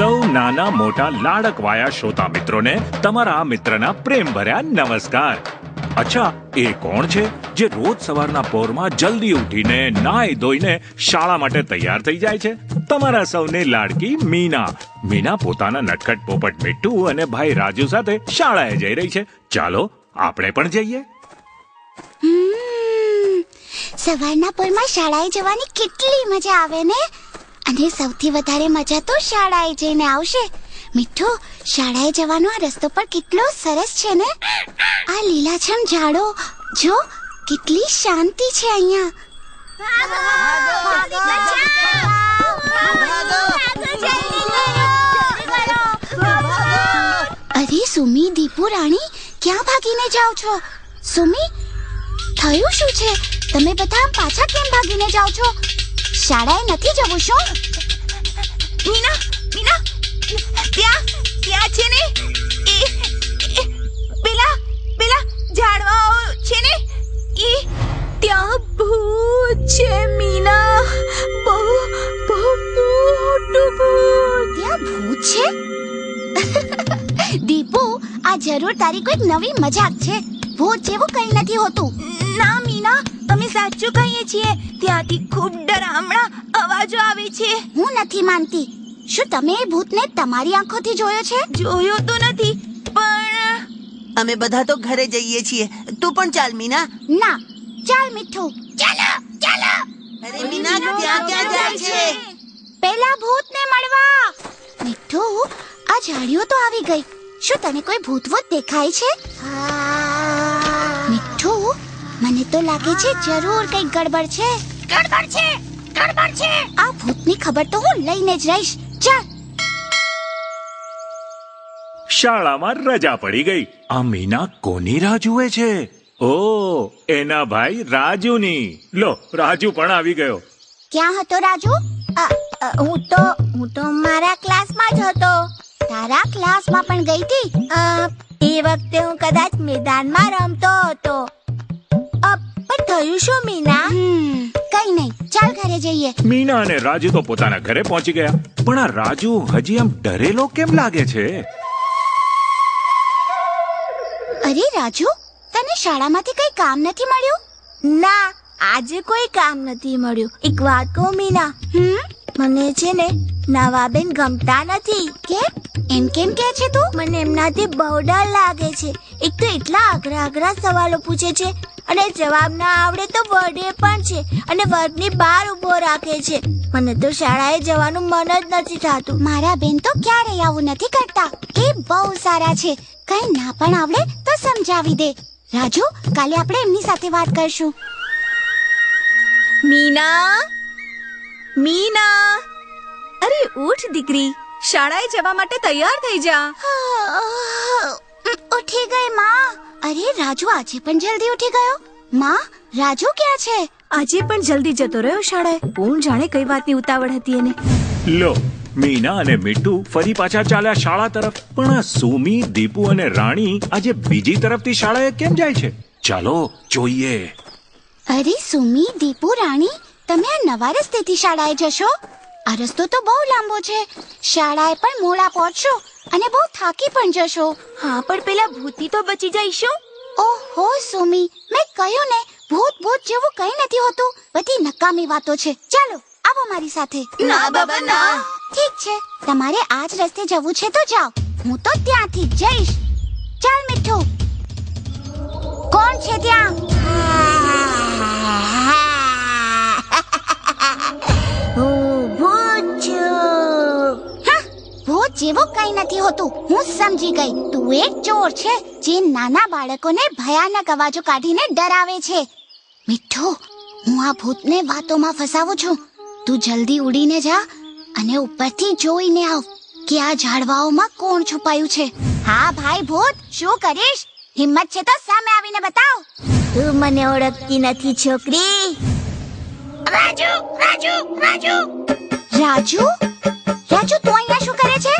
સૌ નાના મોટા લાડકવાયા શ્રોતા મિત્રોને તમારા મિત્રના પ્રેમ ભર્યા નમસ્કાર. અચ્છા, એ કોણ છે જે રોજ સવારના પોરમાં જલ્દી ઉઠીને નાઈ ધોઈને શાળા માટે તૈયાર થઈ જાય છે? તમારા સૌને લાડકી મીના. મીના પોતાના નટખટ પોપટ મીઠું અને ભાઈ રાજુ સાથે શાળાએ જઈ રહી છે. ચાલો, આપણે પણ જઈએ. સવારના પોરમાં શાળાએ જવાની કેટલી મજા આવે ને? અને સૌથી વધારે મજા તો શાળાએ જઈને આવશે. મીઠું શાળાએ જવાનો આ રસ્તો પણ કેટલો સરસ છે ને? આ લીલાછમ ઝાડો જો કેટલી શાંતિ છે અહીંયા. અરે સુમી દીપુ રાણી ક્યાં ભાગીને જાઓ છો? સુમી થયું શું છે? તમે બધા પાછા કેમ ભાગીને જાઓ છો? શાળાએ નથી જવું શું? મીના મીના ત્યાં ત્યાં છે ને? એ પેલા પેલા ઝાડવાઓ છે ને? એ ત્યાં ભૂત છે મીના. બહુ બહુ મોટું ભૂત. ત્યાં ભૂત છે? દીપુ આ જરૂર તારી કોઈક નવી મજાક છે. ભૂત જેવું કંઈ નથી હોતું. ના મીના. સાચું કહીએ છીએ ત્યાંથી ખૂબ ડરામણા અવાજો આવે છે. હું નથી માનતી. શું તમે એ ભૂતને તમારી આંખોથી જોયો છે? જોયો તો નથી પણ અમે બધા તો ઘરે જઈએ છીએ. તું પણ ચાલ મીના. ના ચાલ મીઠું. ચાલો ચાલો. અરે મીના ક્યાં ક્યાં જાય છે? પેલા ભૂતને મળવા. મીઠું આ ઝાડીઓ તો આવી ગઈ. શું તને કોઈ ભૂત ભૂત દેખાય છે? મીઠું મને તો લાગે છે જરૂર કંઈક ગડબડ છે. ગડબડ છે? ગડબડ છે? આ ભૂતની ખબર તો હું લઈને જ રહીશ. ચાલ. શાળામાં રજા પડી ગઈ. આ મીના કોની રાહ જુએ છે? ઓ એના ભાઈ રાજુની. લો રાજુ પણ આવી ગયો. ક્યાં હતો રાજુ? હું તો હું તો મારા ક્લાસમાં જ હતો. તારા ક્લાસમાં પણ ગઈ હતી? તે એ વખતે હું કદાચ મેદાનમાં રમતો હતો. પણ થયું શું મીના? કઈ નહીં ચાલ ઘરે જઈએ. મીના અને રાજુ તો પોતાના ઘરે પહોંચી ગયા. પણ આ રાજુ હજી આમ ડરેલો કેમ લાગે છે? અરે રાજુ તને શાળામાંથી કઈ કામ નથી મળ્યું? ના આજે કોઈ કામ નથી મળ્યું. એક વાત કહું મીના. હમ? મને છે ને નવાબેન ગમતા નથી. કેમ? એમ કેમ કે છે તું? મને એમનાથી બહુ ડર લાગે છે. એક તો એટલા અઘરા અઘરા સવાલો પૂછે છે અને જવાબ ના આવડે તો વડે પણ છે. અને વર્ગની બહાર ઊભો રાખે છે. મને તો શાળાએ જવાનું મન જ નથી થતું. મારા બેન તો ક્યારેય આવું નથી કરતા. એ બહુ સારા છે. કઈ ના પણ આવડે તો સમજાવી દે. રાજુ કાલે આપણે એમની સાથે વાત કરશું. મીના? મીના? અરે ઉઠ દીકરી. શાળાએ જવા માટે તૈયાર થઈ જા. ઉઠી ગઈ માં. અરે રાજુ આજે પણ જલ્દી ઉઠી ગયો? માં રાજુ ક્યાં છે? આજે પણ જલ્દી જતો રહ્યો શાળાએ. કોણ જાણે કઈ વાતની ઉતાવળ હતી એને. લો મીના અને મીઠુ ફરી પાછા ચાલ્યા શાળા તરફ. પણ આ સુમી દીપુ અને રાણી આજે બીજી તરફથી શાળાએ કેમ જાય છે? ચાલો જોઈએ. અરે સુમી દીપુ રાણી તમે આ નવા રસ્તેથી શાળાએ જશો? આ રસ્તો તો બહુ લાંબો છે. શાળાએ પણ મોડા પહોંચશો. અને બહુ થાકી પણ જશો. હા પણ પેલા ભૂતી તો બચી જઈશું. ઓહો સુમી મેં કહ્યું ને ભૂત ભૂત જેવું કંઈ નથી હોતું. બધી નકામી વાતો છે. ચાલો આવો મારી સાથે. ના બાબા, ના. ઠીક છે. તમારે આ જ રસ્તે જવું છે તો જાઓ. હું તો ત્યાંથી જઈશ. ચાલ મીઠું. કોણ છે ત્યાં? જેવું કંઈ નથી હોતું હું સમજી ગઈ. તું એક ચોર છે જે નાના બાળકોને ભયાનક અવાજો કાઢીને ડરાવે છે. મીઠો હું આ ભૂતને વાતોમાં ફસાવું છું. તું જલ્દી ઉડીને જા અને ઉપરથી જોઈને આવ કે આ ઝાડવાઓમાં કોણ છુપાયું છે. હા ભાઈ ભૂત શું કરીશ? હિંમત છે તો સામે આવીને બતાવ. તું મને ઓળખતી નથી છોકરી. રાજુ રાજુ રાજુ. રાજુ? રાજુ તું અહીંયા શું કરે છે?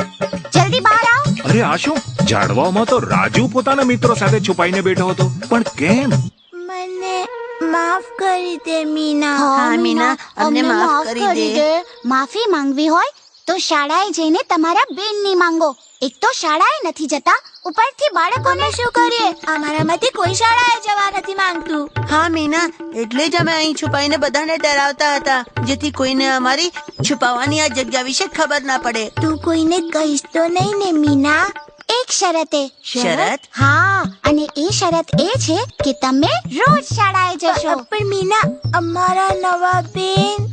જલ્દી બહાર આવ. અરે આ શું? ઝાડવામાં તો રાજુ પોતાના મિત્રો સાથે છુપાઈને બેઠો હતો. પણ કેમ? મને માફ કરી દે મીના. હા, મીના, અમને માફ કરી દે. માફી માંગવી હોય તો શાળાએ જઈને તમારા બેનની માંગો. એક તો શાળાએ નથી જતા ઉપરથી બાળકોને શું કરીએ? અમારામાંથી કોઈ શાળાએ જવા નથી માંગતું. હા મીના એટલે જ અમે અહીં છુપાઈને બધાને ડરાવતા હતા જેથી કોઈને અમારી છુપાવવાની આ જગ્યા વિશે ખબર ના પડે. તું કોઈને કહીશ તો નહીં ને મીના. એક શરતે શરત? હા અને એ શરત એ છે કે તમે રોજ શાળાએ જશો. પણ મીના અમારા નવા બેન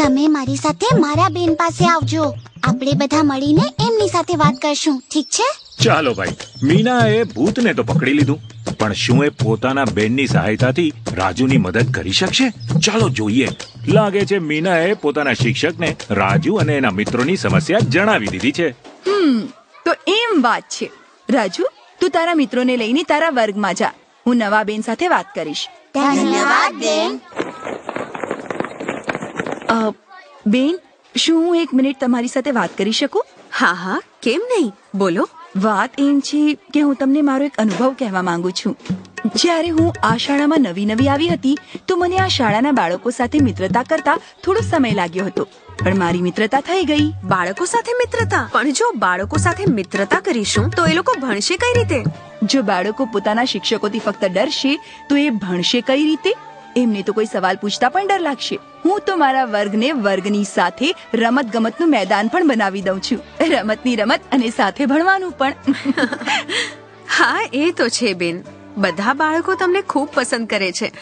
તમે મારી સાથે મારા બેન પાસે આવજો. આપણે બધા મળીને એમની સાથે વાત કરશું. ઠીક છે? ચાલો ભાઈ. મીનાએ ભૂતને તો પકડી લીધું. પણ શું એ પોતાના બેનની સહાયતાથી રાજુની મદદ કરી શકશે? ચાલો જોઈએ. લાગે છે મીનાએ પોતાના શિક્ષકને રાજુ અને એના મિત્રોની સમસ્યા જણાવી દીધી છે. હમ તો એમ વાત છે. રાજુ તું તારા મિત્રોને લઈને તારા વર્ગમાં જા. હું નવા બેન સાથે વાત કરીશ. ધન્યવાદ બેન. બેન શું હું એક મિનિટ તમારી સાથે વાત કરી શકું? હા હા કેમ નહીં? બોલો. વાત એમ છે કે હું તમને મારો એક અનુભવ કહેવા માંગુ છું. જ્યારે હું આ શાળામાં નવી નવી આવી હતી તો મને આ શાળાના બાળકો સાથે મિત્રતા કરતા થોડો સમય લાગ્યો હતો. પણ મારી મિત્રતા થઈ ગઈ. બાળકો સાથે મિત્રતા? પણ જો બાળકો સાથે મિત્રતા કરીશું તો એ લોકો ભણશે કઈ રીતે? જો બાળકો પોતાના શિક્ષકોથી ફક્ત ડરશે તો એ ભણશે કઈ રીતે? એમને તો કોઈ સવાલ પૂછતા પણ ડર લાગશે. હું તો મારા વર્ગને વર્ગની સાથે રમત ગમતનું મેદાન પણ બનાવી દઉં છું. રમતની રમત અને સાથે ભણવાનું પણ. હા, એ તો છે બેન. બધા બાળકો તમને ખૂબ પસંદ કરે છે.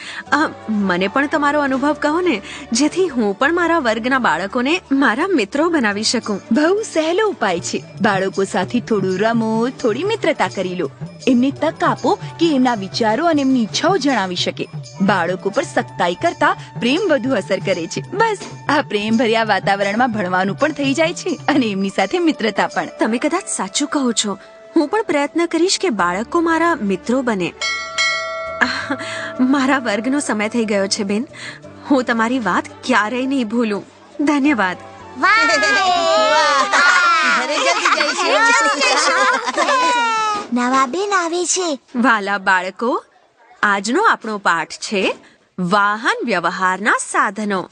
મને પણ તમારો અનુભવ કહો ને જેથી હું પણ મારા વર્ગના બાળકોને મારા મિત્રો બનાવી શકું. બહુ સહેલો ઉપાય છે. બાળકો સાથે થોડું રમો થોડી મિત્રતા કરી લો. એમને તક આપો કે એમના વિચારો અને એમની ઈચ્છાઓ જણાવી શકે. બાળકો પર સખ્તાઈ કરતા પ્રેમ વધુ અસર કરે છે. બસ આ પ્રેમ ભર્યા વાતાવરણમાં ભણવાનું પણ થઈ જાય છે અને એમની સાથે મિત્રતા પણ. તમે કદાચ સાચું કહો છો. હું પણ પ્રયત્ન કરીશ કે બાળકો મારા મિત્રો બને. મારા વર્ગનો સમય થઈ ગયો છે બેન. હું તમારી વાત ક્યારેય નહીં ભૂલું. ધન્યવાદ. નવા બેન આવે છે. વાલા બાળકો આજનો આપણો પાઠ છે વાહન વ્યવહારના સાધનો.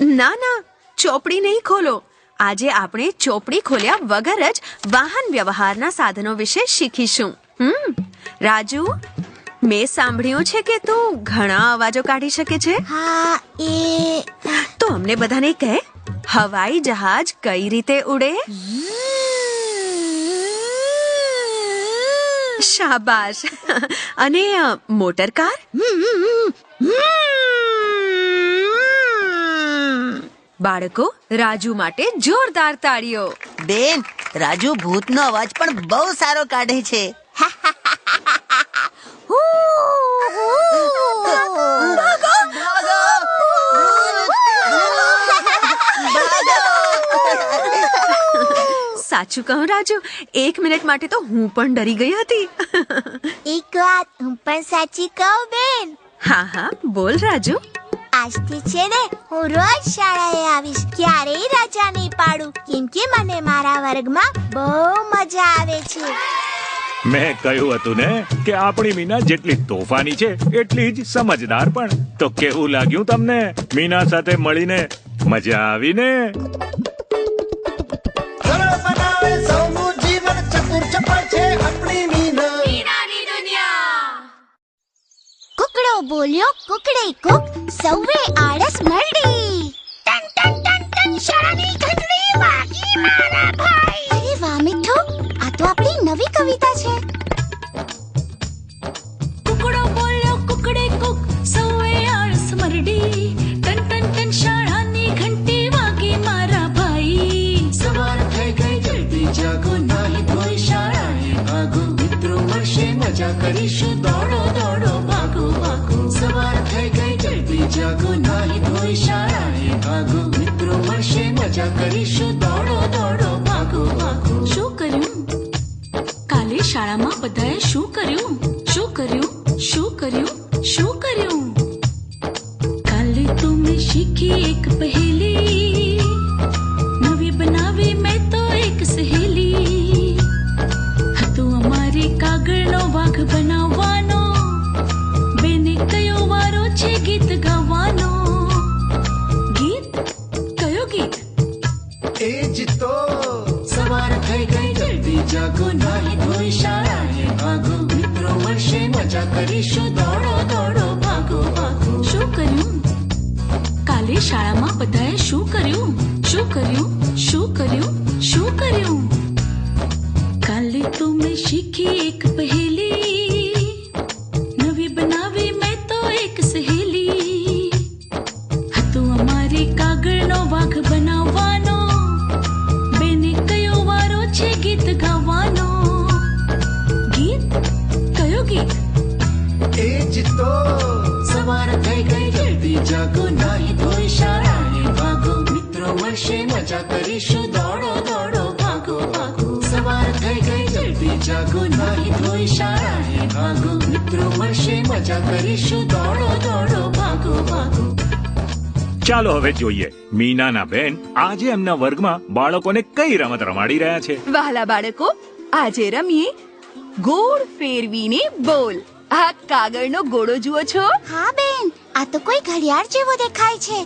ના ના ચોપડી નહીં ખોલો. આજે આપણે ચોપડી ખોલ્યા વગર જ વાહન વ્યવહારના સાધનો વિશે શીખીશું. હમ રાજુ મેં સાંભળ્યું છે કે તું ઘણા અવાજો કાઢી શકે છે? હા એ તો અમને બધાને કહે હવાઈ જહાજ કઈ રીતે ઉડે? શાબાશ. અને મોટર કાર? બાળકો રાજુ માટે જોરદાર તાળીઓ. બેન રાજુ ભૂતનો અવાજ પણ બહુ સારો કાઢે છે. સાચું કહું રાજુ એક મિનિટ માટે તો હું પણ ડરી ગઈ હતી. એક વાત હું પણ સાચી કહું બેન. હા હા બોલ રાજુ. આજથી છે ને હું રોજ શાળાએ આવીશ ક્યારેય રજા નહીં પાડું. કેમ કે મને મારા વર્ગમાં બહુ મજા આવે છે. મેં કહ્યું હતું ને કે આપણી મીના જેટલી તોફાની છે એટલી જ સમજદાર પણ. તો કેવું લાગ્યું તમને? મીના સાથે મળીને મજા મીના. કુકડો બોલ્યો કુકડે કુક. સૌએ આળસ મળી ટન ટન ટન ટન શાળાની ઘંટડી વાગી મારા ભાઈ. બધાએ શું કર્યું? શું કર્યું? કર્યું શું કર્યું શું કર્યું કાલે તો મેં શીખી એક પહેલી નવી બનાવી મેં તો એક સહેલી હતું અમારી કાગળનો વાઘ બનાવવાનો બેને કયો વારો છે ગીત ગાવાનો ગીત કયો ગીત એ જ તો સવાર થઈ ગઈ જલ્દી જાગો નાહી જલ્દી જાગો નાહી ધોઈ શાળાએ ભાગો. મિત્રો મળશે મજા કરીશું દોડો દોડો ભાગો ભાગો. ચાલો હવે જોઈએ. મીનાના બેન આજે એમના વર્ગમાં બાળકોને કઈ રમત રમાડી રહ્યા છે? વહાલા બાળકો આજે રમીએ ગોળ ફેરવીને બોલ. આ કાગળનો ગોળો જુઓ છો? હા બેન. આ તો કોઈ ઘડિયાળ જેવો દેખાય છે.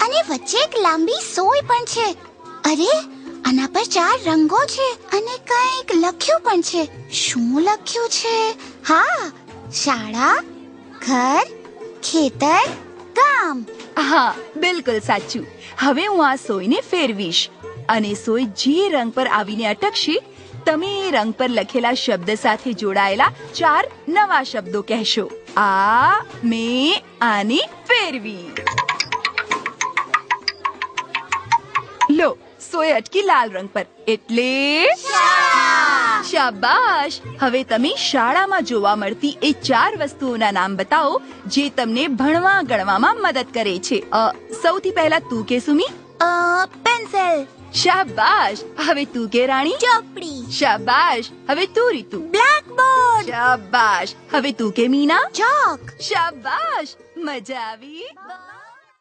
અને વચ્ચે એક લાંબી સોય પણ છે. અરે આના પર ચાર રંગો છે અને કંઈક લખ્યું પણ છે. શું લખ્યું છે? હા, શાળા, ઘર, ખેતર, ગામ. હા, બિલકુલ સાચું. હવે હું આ સોયને ફેરવીશ અને સોય જે રંગ પર આવીને અટકશે, તમે એ રંગ પર લખેલા શબ્દ સાથે જોડાયેલા ચાર નવા શબ્દો કહેશો. આ, મેં, આને ફેરવી. સોય અટકી લાલ રંગ પર. એટલે શાબાશ! હવે તમે શાળામાં જોવા મળતી એ ચાર વસ્તુઓના નામ બતાવો જે તમને ભણવા ગણવામાં મદદ કરે છે. સૌથી પહેલા તું કે સુમી? પેન્સિલ. શાબાશ! હવે તું કે રાણી? ચોપડી. શાબાશ! હવે તું રીતુ? બ્લેકબોર્ડ. શાબાશ! હવે તું કે મીના? ચોક. શાબાશ! મજા આવી?